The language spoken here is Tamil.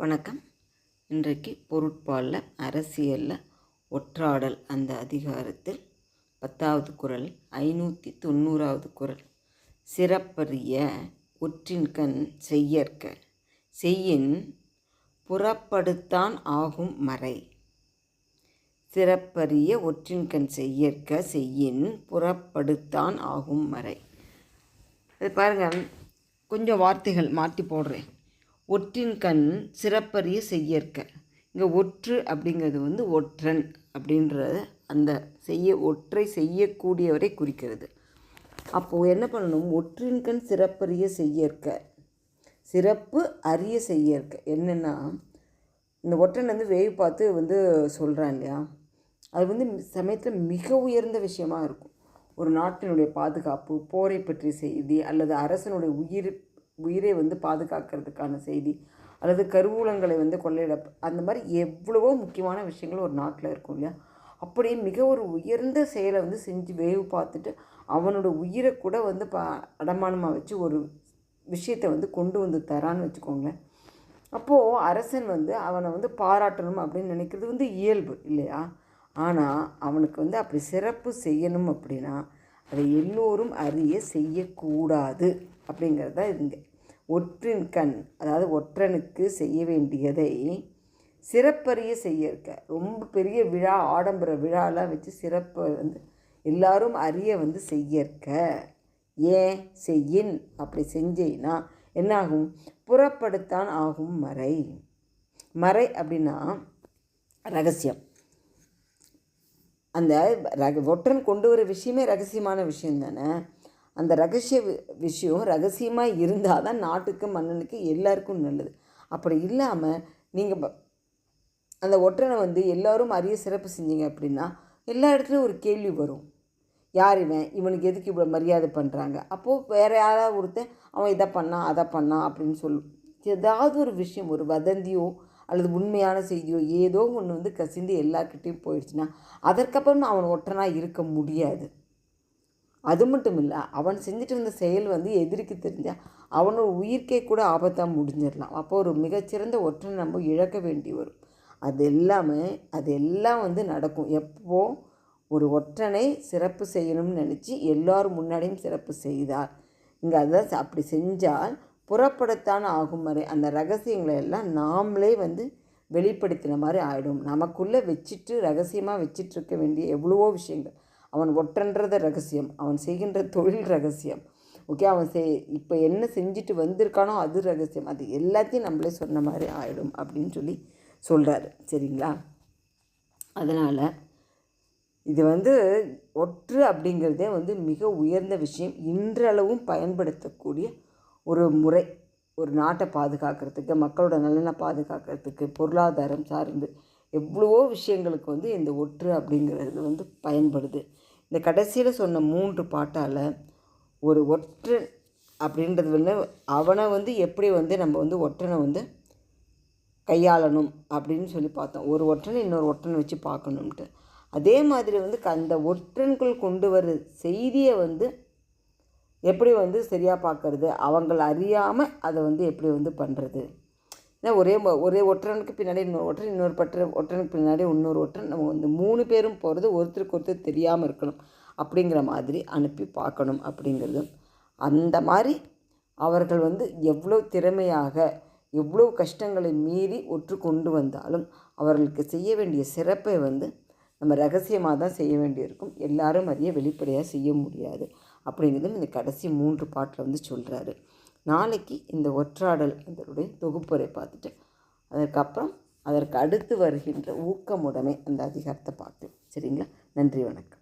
வணக்கம். இன்றைக்கு பொருட்பாலில் அரசியலில் ஒற்றாடல் அந்த அதிகாரத்தில். பத்தாவது குறள் ஐநூற்றி தொண்ணூறாவது குறள் சிறப்பறிய ஒற்றின்கண் செய்யற்க செய்யின் புறப்படுத்தான் ஆகும் மறை. சிறப்பறிய ஒற்றின்கண் செய்யற்க செய்யின் புறப்படுத்தான் ஆகும் மறை. அது பாருங்கள் கொஞ்சம் வார்த்தைகள் மாற்றி போடுறேன். ஒற்றின் கண் சிறப்பறிய செய்யற்க. இங்கே ஒற்று அப்படிங்கிறது வந்து ஒற்றன் அப்படின்ற அந்த செய்ய ஒற்றை செய்யக்கூடியவரை குறிக்கிறது. அப்போது என்ன பண்ணணும்? ஒற்றின் கண் சிறப்பறிய செய்யற்க. சிறப்பு அறிய செய்யற்க. என்னென்னா இந்த ஒற்றன் வந்து வேவு பார்த்து வந்து சொல்கிறான் இல்லையா? அது வந்து சமயத்தில் மிக உயர்ந்த விஷயமாக இருக்கும். ஒரு நாட்டினுடைய பாதுகாப்பு போரை பற்றிய செய்தி அல்லது அரசனுடைய உயிர் உயிரை வந்து பாதுகாக்கிறதுக்கான செய்தி அல்லது கருவூலங்களை வந்து கொள்ளையிட அந்த மாதிரி எவ்வளவோ முக்கியமான விஷயங்கள் ஒரு நாட்டில் இருக்கும் இல்லையா? அப்படி மிக ஒரு உயர்ந்த செயலை வந்து செஞ்சு வேவு பார்த்துட்டு அவனோட உயிரை கூட வந்து ப அடமானமாக வச்சு ஒரு விஷயத்தை வந்து கொண்டு வந்து தரான்னு வச்சுக்கோங்களேன். அப்போது அரசன் வந்து அவனை வந்து பாராட்டணும் அப்படின்னு நினைக்கிறது வந்து இயல்பு இல்லையா? ஆனால் அவனுக்கு வந்து அப்படி சிறப்பு செய்யணும் அப்படின்னா அதை எல்லோரும் அறிய செய்யக்கூடாது அப்படிங்கிறது தான் இங்கே ஒற்றின் கண் அதாவது ஒற்றனுக்கு செய்ய வேண்டியதை சிறப்பறிய செய்ய இருக்க. ரொம்ப பெரிய விழா ஆடம்பர விழாலாம் வச்சு சிறப்பை வந்து எல்லாரும் அறிய வந்து செய்யற்க ஏன்? செய்யின். அப்படி செஞ்சேன்னா என்னாகும்? புறப்படுத்தான் ஆகும் மறை. மறை அப்படின்னா ரகசியம். அந்த ரக ஒற்றன் கொண்டு வர விஷயமே ரகசியமான விஷயம் தானே அந்த ரகசிய விஷயம் ரகசியமாக இருந்தால் தான் நாட்டுக்கு மன்னனுக்கு எல்லாருக்கும் நல்லது. அப்படி இல்லாமல் நீங்கள் அந்த ஒற்றனை வந்து எல்லோரும் அரிய சிறப்பு செஞ்சீங்க அப்படின்னா எல்லா இடத்துலையும் ஒரு கேள்வி வரும். யார் இவன்? இவனுக்கு எதுக்கு இவ்வளோ மரியாதை பண்ணுறாங்க அப்போது வேறு யாராவது ஒருத்தன் அவன் இதை பண்ணான் அதை பண்ணான் அப்படின்னு சொல்லும். ஏதாவது ஒரு விஷயம் ஒரு வதந்தியோ அல்லது உண்மையான செய்தியோ ஏதோ ஒன்று வந்து கசிந்து எல்லாக்கிட்டேயும் போயிடுச்சுன்னா அதற்கப்புறம் அவன் ஒற்றனாக இருக்க முடியாது. அது மட்டும் இல்லை அவன் செஞ்சுட்டு இருந்த செயல் வந்து எதிரிக்கு தெரிஞ்சால் அவனோட உயிர்க்கே கூட ஆபத்தாக முடிஞ்சிடலாம். அப்போ ஒரு மிகச்சிறந்த ஒற்றனை நம்ம இழக்க வேண்டி வரும். அது எல்லாமே அது எல்லாம் வந்து நடக்கும். எப்போ? ஒரு ஒற்றனை சிறப்பு செய்யணும்னு நினச்சி எல்லோரும் முன்னாடியும் சிறப்பு செய்தார் இங்கே அதான் அப்படி செஞ்சால் புறப்படத்தான் ஆகும் வரை அந்த ரகசியங்களை எல்லாம் நாமளே வந்து வெளிப்படுத்தின மாதிரி ஆகிடும் நமக்குள்ளே வச்சுட்டு ரகசியமாக வச்சிட்ருக்க வேண்டிய எவ்வளவோ விஷயங்கள். அவன் ஒற்றன்றத ரகசியம் அவன் செய்கின்ற தொழில் ரகசியம். ஓகே அவன் செய் இப்போ என்ன செஞ்சுட்டு வந்திருக்கானோ அது ரகசியம். அது எல்லாத்தையும் நம்மளே சொன்ன மாதிரி ஆகிடும் அப்படின்னு சொல்லி சொல்கிறாரு சரிங்களா? அதனால் இது வந்து ஒற்று அப்படிங்கிறதே வந்து மிக உயர்ந்த விஷயம். இன்றளவும் பயன்படுத்தக்கூடிய ஒரு முறை ஒரு நாட்டை பாதுகாக்கிறதுக்கு மக்களோட நலனை பாதுகாக்கிறதுக்கு பொருளாதாரம் சார்ந்து எவ்வளவோ விஷயங்களுக்கு வந்து இந்த ஒற்று அப்படிங்கிறது வந்து பயன்படுது. இந்த கடைசியில் சொன்ன மூன்று பாட்டால் ஒரு ஒற்றன் அப்படின்றது வந்து அவனை வந்து எப்படி வந்து நம்ம வந்து ஒற்றனை வந்து கையாளணும் அப்படின்னு சொல்லி பார்த்தோம். ஒரு ஒற்றனை இன்னொரு ஒற்றனை வச்சு பார்க்கணுன்ட்டு அதே மாதிரி வந்து அந்த ஒற்றன்கள் கொண்டு வர செய்தியை வந்து எப்படி வந்து சரியாக பார்க்கறது அவங்கள அறியாமல் அதை வந்து எப்படி வந்து பண்ணுறது ஏன்னா ஒரே ஒரே ஒற்றனுக்கு பின்னாடி இன்னொரு ஒற்றன் இன்னொரு பற்ற ஒற்றனுக்கு பின்னாடி இன்னொரு ஒற்றன். நம்ம வந்து மூணு பேரும் போகிறது ஒருத்தருக்கு ஒருத்தர் தெரியாமல் இருக்கணும். அப்படிங்கிற மாதிரி அனுப்பி பார்க்கணும் அப்படிங்கிறது. அந்த மாதிரி அவர்கள் வந்து எவ்வளோ திறமையாக எவ்வளோ கஷ்டங்களை மீறி ஒற்று கொண்டு வந்தாலும் அவர்களுக்கு செய்ய வேண்டிய சிறப்பை வந்து நம்ம ரகசியமாக தான் செய்ய வேண்டியிருக்கும். எல்லாரும் அதையே வெளிப்படையாக செய்ய முடியாது. அப்படிங்கிறதும் இந்த கடைசி மூன்று பாட்டில் வந்து சொல்கிறாரு நாளைக்கு இந்த ஒற்றாடல் அதனுடைய தொகுப்புரை பார்த்துட்டு அதற்கப்புறம் அதற்கு அடுத்து வருகின்ற ஊக்கமுடைமை அந்த அதிகாரத்தை பார்த்து. சரிங்களா? நன்றி வணக்கம்.